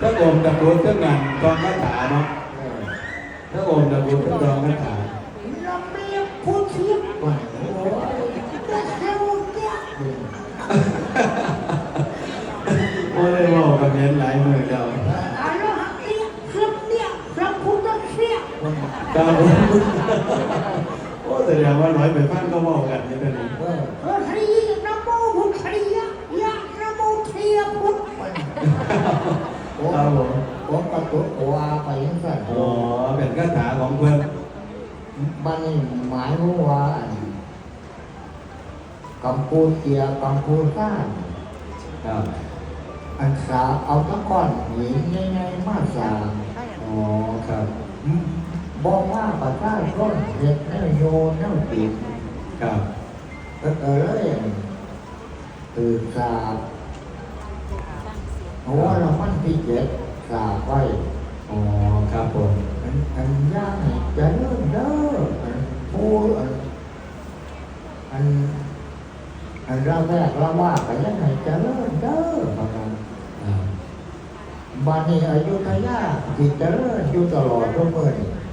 ถ้าอมตะกรุดเครื่องงานกองคาถาเนาะเออถ้าอมตะกรุดเครื่องกองคาถาเราไม่พูดเทียบว่าโอ้ยแต่เท่าเนี้ยโอ้เลยบอกกับเมียนหลายมือเจ้าอาโลหักเนี่ยเครื่องเนี่ยพระพุทธเสียเจ้าโอ้แสดงว่าร้อยไปฟังก็บอกกันนี่ตอน ว่าไปยังสั่นอ๋อเป็นคาถาของเพื่อนมันหมายว่ากัมพูเชียกัมพูชาครับอันสาเอาตะก้อนหินง่ายๆมาสร้างอ๋อครับบอกว่าประชาชนเด็กแนวโยนแนวติดครับก็เออเลยตื่นสาบเพราะว่าเรามันที่เจ็ดสาบไว้ อ๋อครับผมอันอันย่างให้เจะเริ่มเด้ออันพูดอันอันอันเราแรกเราว่าไปยังไงจะเริ่มเด้อประมาณอ่าบานีอายุทยาที่เจริญอยู่ตลอดทุกเมื่อนี่ครับพากัน